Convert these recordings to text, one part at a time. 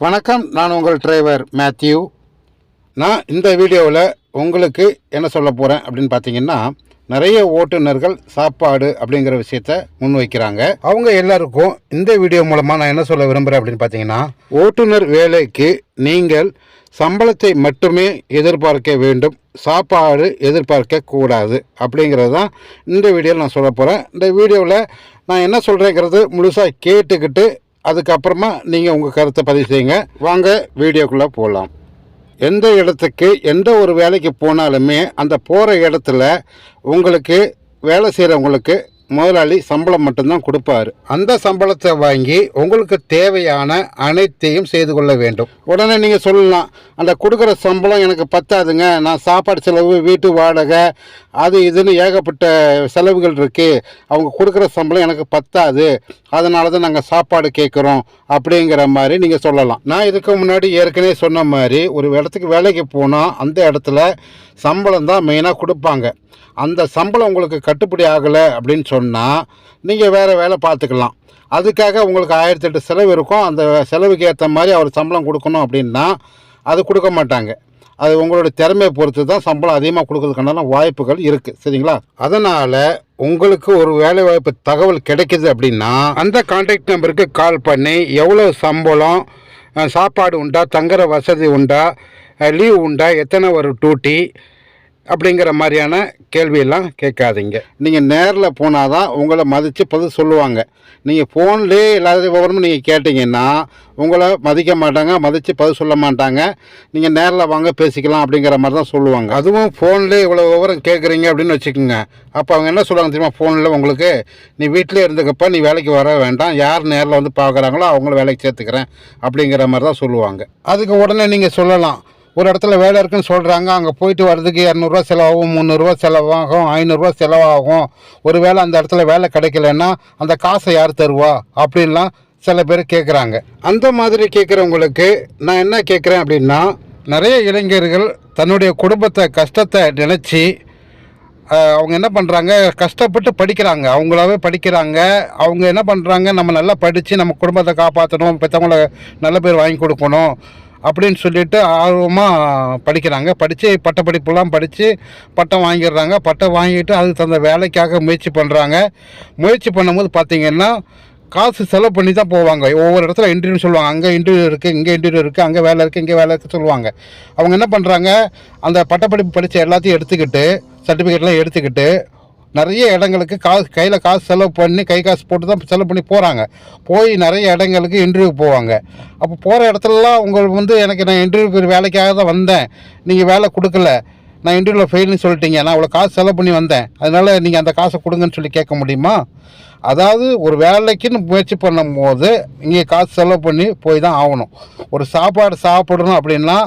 வணக்கம் நான் உங்கள் டிரைவர் மேத்யூ. நான் இந்த வீடியோவில் உங்களுக்கு என்ன சொல்ல போகிறேன் அப்படின்னு பார்த்தீங்கன்னா நிறைய ஓட்டுநர்கள் சாப்பாடு அப்படிங்கிற விஷயத்த முன்வைக்கிறாங்க. அவங்க எல்லாருக்கும் இந்த வீடியோ மூலமாக நான் என்ன சொல்ல விரும்புகிறேன் அப்படின்னு பார்த்தீங்கன்னா ஓட்டுநர் வேலைக்கு நீங்கள் சம்பளத்தை மட்டுமே எதிர்பார்க்க வேண்டும் சாப்பாடு எதிர்பார்க்க கூடாது அப்படிங்கிறது தான் இந்த வீடியோவில் நான் சொல்ல போகிறேன் இந்த வீடியோவில் நான் என்ன சொல்கிறேங்கிறது முழுசாக கேட்டுக்கிட்டு அதுக்கப்புறமா நீங்கள் உங்கள் கருத்தை பதிவு செய்யுங்க. வாங்க வீடியோக்குள்ளே போகலாம் எந்த இடத்துக்கு எந்த ஒரு வேலைக்கு போனாலுமே அந்த போகிற இடத்துல உங்களுக்கு வேலை செய்கிறவங்களுக்கு முதலாளி சம்பளம் மட்டும்தான் கொடுப்பாரு. அந்த சம்பளத்தை வாங்கி உங்களுக்கு தேவையான அனைத்தையும் செய்து கொள்ள வேண்டும். உடனே நீங்கள் சொல்லலாம் அந்த கொடுக்குற சம்பளம் எனக்கு பத்தாதுங்க. நான் சாப்பாடு செலவு வீட்டு வாடகை அது இதுன்னு ஏகப்பட்ட செலவுகள் இருக்குது அவங்க கொடுக்குற சம்பளம் எனக்கு பத்தாது. அதனால தான் நாங்கள் சாப்பாடு கேட்குறோம் அப்படிங்கிற மாதிரி நீங்கள் சொல்லலாம். நான் இதுக்கு முன்னாடி ஏற்கனவே சொன்ன மாதிரி ஒரு இடத்துக்கு வேலைக்கு போனால் அந்த இடத்துல சம்பளம் தான் மெயினாக கொடுப்பாங்க. அந்த சம்பளம் உங்களுக்கு கட்டுப்படி ஆகலை அப்படின்னு சொன்னால் நீங்கள் வேறு வேலை பார்த்துக்கலாம். அதுக்காக உங்களுக்கு ஆயிரத்தெட்டு செலவு இருக்கும். அந்த செலவுக்கு ஏற்ற மாதிரி அவர் சம்பளம் கொடுக்கணும் அப்படின்னா அது கொடுக்க மாட்டாங்க. அது உங்களோட திறமையை பொறுத்து தான் சம்பளம் அதிகமாக கொடுக்கறதுக்கான வாய்ப்புகள் இருக்குது சரிங்களா? அதனால் உங்களுக்கு ஒரு வேலை வாய்ப்பு தகவல் கிடைக்கிது அப்படின்னா அந்த கான்டாக்ட் நம்பருக்கு கால் பண்ணி எவ்வளோ சம்பளம் சாப்பாடு உண்டா தங்குற வசதி உண்டா லீவ் உண்டா எத்தனை ஒரு டூட்டி அப்படிங்கிற மாதிரியான கேள்வியெல்லாம் கேட்காதீங்க. நீங்கள் நேரில் போனால் தான் உங்களை மதித்து பதில் சொல்லுவாங்க. நீங்கள் ஃபோன்லேயே எல்லா விவரமும் நீங்கள் கேட்டிங்கன்னா உங்களை மதிக்க மாட்டாங்க மதித்து பதில் சொல்ல மாட்டாங்க. நீங்கள் நேரில் வாங்க பேசிக்கலாம் அப்படிங்கிற மாதிரி தான் சொல்லுவாங்க. அதுவும் ஃபோன்லேயே இவ்வளோ விவரம் கேட்குறீங்க அப்படின்னு வச்சுக்கோங்க. அப்போ அவங்க என்ன சொல்லுவாங்க தெரியுமா? ஃபோனில் உங்களுக்கு நீ வீட்டிலே இருந்துக்கப்ப நீ வேலைக்கு வர வேண்டாம். யார் நேரில் வந்து பார்க்குறாங்களோ அவங்கள வேலைக்கு சேர்த்துக்கிறேன். அப்படிங்கிற மாதிரி தான் சொல்லுவாங்க. அதுக்கு உடனே நீங்கள் சொல்லலாம். ஒரு இடத்துல வேலை இருக்குன்னு சொல்கிறாங்க அங்கே போயிட்டு வர்றதுக்கு இரநூறுவா செலவாகும் முந்நூறுரூவா செலவாகும் ஐநூறுரூவா செலவாகும். ஒரு வேளை அந்த இடத்துல வேலை கிடைக்கலன்னா அந்த காசை யார் தருவா? அப்படின்லாம் சில பேர் கேட்குறாங்க அந்த மாதிரி கேட்குறவங்களுக்கு நான் என்ன கேட்குறேன் அப்படின்னா நிறைய இளைஞர்கள் தன்னுடைய குடும்பத்தை கஷ்டத்தை நினச்சி அவங்க என்ன பண்ணுறாங்க கஷ்டப்பட்டு படிக்கிறாங்க. அவங்களாவே படிக்கிறாங்க. அவங்க என்ன பண்ணுறாங்க நம்ம நல்லா படித்து நம்ம குடும்பத்தை காப்பாற்றணும் பெற்றவங்கள நல்ல பேர் வாங்கி கொடுக்கணும். அப்படின்னு சொல்லிட்டு ஆர்வமாக படிக்கிறாங்க. படித்து பட்டப்படிப்புலாம் படித்து பட்டம் வாங்கிடுறாங்க. பட்டம் வாங்கிட்டு அதுக்கு தகுந்த வேலைக்காக முயற்சி பண்ணுறாங்க முயற்சி பண்ணும்போது பார்த்திங்கன்னா காசு செலவு பண்ணி தான் போவாங்க. ஒவ்வொரு இடத்துல இன்டர்வியூ சொல்லுவாங்க. அங்கே இன்டர்வியூ இருக்குது இங்கே இன்டர்வியூ இருக்குது அங்கே வேலை இருக்குது இங்கே வேலை இருக்குது சொல்லுவாங்க. அவங்க என்ன பண்ணுறாங்க அந்த பட்டப்படிப்பு படித்த எல்லாத்தையும் எடுத்துக்கிட்டு சர்டிஃபிகேட்லாம் எடுத்துக்கிட்டு நிறைய இடங்களுக்கு காசு கையில் காசு செலவு பண்ணி கை காசு போட்டு தான் செலவு பண்ணி போகிறாங்க போய் நிறைய இடங்களுக்கு இன்டர்வியூ போவாங்க. அப்போ போகிற இடத்துலலாம் உங்களுக்கு வந்து எனக்கு நான் இன்டர்வியூ வேலைக்காக தான் வந்தேன். நீங்கள் வேலை கொடுக்கல. நான் இன்டர்வியூவில் ஃபெயில்னு சொல்லிட்டீங்க. நான் அவ்வளோ காசு செலவு பண்ணி வந்தேன். அதனால் நீங்கள் அந்த காசை கொடுங்கன்னு சொல்லி கேட்க முடியுமா? அதாவது ஒரு வேலைக்குன்னு முயற்சி பண்ணும்போது இங்கே காசு செலவு பண்ணி போய் தான் ஆகணும். ஒரு சாப்பாடு சாப்பிடணும் அப்படின்னா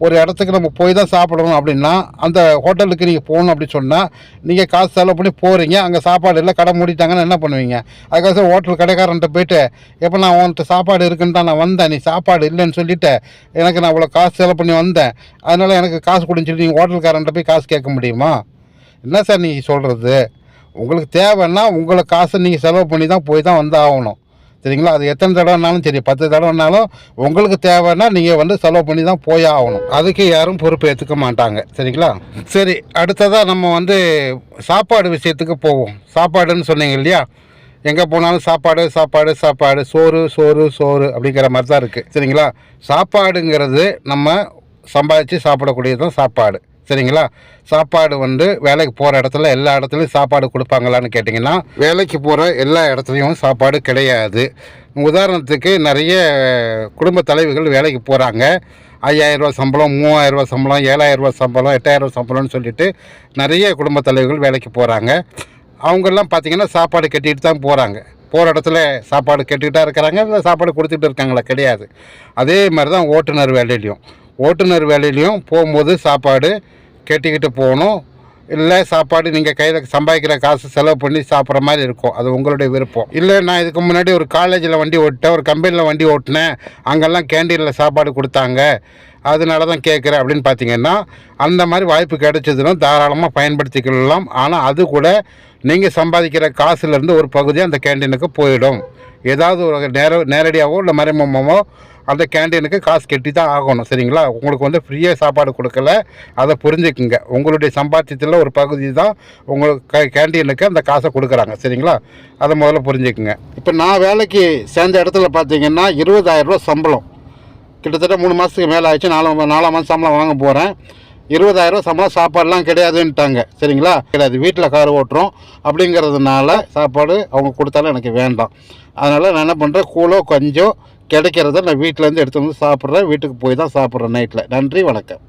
ஒரு இடத்துக்கு நம்ம போய் தான் சாப்பிடணும் அப்படின்னா அந்த ஹோட்டலுக்கு நீங்கள் போகணும் அப்படின்னு சொன்னால் நீங்கள் காசு செலவு பண்ணி போகிறீங்க அங்கே சாப்பாடு இல்லை கடை மூடிட்டாங்கன்னா என்ன பண்ணுவீங்க? அதுக்காக ஹோட்டல் கடைக்காரன்ட்ட போயிட்டு எப்போ நான் உன்கிட்ட சாப்பாடு இருக்குன்னு தான் நான் வந்தேன் நீ சாப்பாடு இல்லைன்னு சொல்லிட்டு எனக்கு நான் அவ்வளோ காசு செலவு பண்ணி வந்தேன் அதனால் எனக்கு காசு கொடுன்னு சொல்லி நீங்கள் ஹோட்டல்காரன்ட்ட போய் காசு கேட்க முடியுமா? என்ன சார் நீங்கள் சொல்கிறது உங்களுக்கு தேவைன்னா உங்களை காசை நீங்கள் செலவு பண்ணி தான் போய் தான் வந்து ஆகணும். சரிங்களா? அது எத்தனை தடவைனாலும் சரி பத்து தடவைனாலும் உங்களுக்கு தேவைன்னா நீங்கள் வந்து செலவு பண்ணி தான் போய் ஆகணும். அதுக்கு யாரும் பொறுப்பு ஏற்றுக்க மாட்டாங்க. சரிங்களா? சரி அடுத்ததாக நம்ம வந்து சாப்பாடு விஷயத்துக்கு போவோம். சாப்பாடுன்னு சொன்னீங்க இல்லையா? எங்கே போனாலும் சாப்பாடு சாப்பாடு சாப்பாடு. சோறு சோறு சோறு அப்படிங்கிற மாதிரி தான் இருக்குது சரிங்களா? சாப்பாடுங்கிறது நம்ம சம்பாதிச்சு சாப்பிடக்கூடியது தான் சாப்பாடு. சரிங்களா? சாப்பாடு வந்து வேலைக்கு போகிற இடத்துல எல்லா இடத்துலையும் சாப்பாடு கொடுப்பாங்களான்னு கேட்டிங்கன்னா வேலைக்கு போகிற எல்லா இடத்துலையும் சாப்பாடு கிடையாது. உதாரணத்துக்கு நிறைய குடும்ப தலைவிகள் வேலைக்கு போகிறாங்க ஐயாயிரரூவா சம்பளம் மூவாயிரரூவா சம்பளம் ஏழாயிரரூவா சம்பளம் எட்டாயிரரூவா சம்பளம்னு சொல்லிட்டு நிறைய குடும்ப தலைவிகள் வேலைக்கு போகிறாங்க அவங்கெல்லாம் பார்த்திங்கன்னா சாப்பாடு கட்டிட்டு தான் போகிறாங்க போகிற இடத்துல சாப்பாடு கேட்டுக்கிட்டா இருக்கிறாங்க இல்லை சாப்பாடு கொடுத்துட்டு இருக்காங்களா? கிடையாது. அதே மாதிரி தான் ஓட்டுநர் வேலையிலையும். ஓட்டுநர் வேலையிலையும் போகும்போது சாப்பாடு கேட்டுக்கிட்டு போகணும். இல்லை சாப்பாடு நீங்கள் கையில் சம்பாதிக்கிற காசு செலவு பண்ணி சாப்பிட்ற மாதிரி இருக்கும். அது உங்களுடைய விருப்பம். இல்லை நான் இதுக்கு முன்னாடி ஒரு காலேஜில் வண்டி ஓட்டிட்டேன் ஒரு கம்பெனியில் வண்டி ஓட்டினேன். அங்கெல்லாம் கேண்டீனில் சாப்பாடு கொடுத்தாங்க. அதனால தான் கேட்குறேன் அப்படின்னு பார்த்தீங்கன்னா அந்த மாதிரி வாய்ப்பு கிடைச்சதுன்னா தாராளமாக பயன்படுத்திக்கலாம். ஆனால் அது கூட நீங்கள் சம்பாதிக்கிற காசுலேருந்து ஒரு பகுதி அந்த கேண்டீனுக்கு போயிடும். ஏதாவது ஒரு நேர நேரடியாகவோ இல்லை மறைமுகமாகவோ அந்த கேண்டீனுக்கு காசு கட்டி தான் ஆகணும். சரிங்களா? உங்களுக்கு வந்து ஃப்ரீயாக சாப்பாடு கொடுக்கல அதை புரிஞ்சுக்குங்க. உங்களுடைய சம்பாத்தியத்தில் ஒரு பகுதி தான் உங்களுக்கு கேண்டீனுக்கு அந்த காசை கொடுக்குறாங்க. சரிங்களா? அதை முதல்ல புரிஞ்சுக்குங்க. இப்போ நான் வேலைக்கு சேர்ந்த இடத்துல பார்த்தீங்கன்னா இருபதாயிரரூவா சம்பளம். கிட்டத்தட்ட மூணு மாதத்துக்கு மேலே ஆயிடுச்சு. நாலாம் நாலாம் மாதம் சம்பளம் வாங்க போகிறேன் இருபதாயிரம் சம்பளம் சாப்பாடுலாம் கிடையாதுன்ட்டாங்க சரிங்களா? கிடையாது. வீட்டில் கார் ஓட்டுறோம். அப்படிங்கிறதுனால சாப்பாடு அவங்க கொடுத்தாலும் எனக்கு வேண்டாம். அதனால் நான் என்ன பண்ணுறேன் கூலோ கொஞ்சம் கிடைக்கிறத நான் வீட்டிலேருந்து எடுத்து வந்து சாப்பிட்றேன். வீட்டுக்கு போய் தான் சாப்பிட்றேன் நைட்டில் நன்றி வணக்கம்.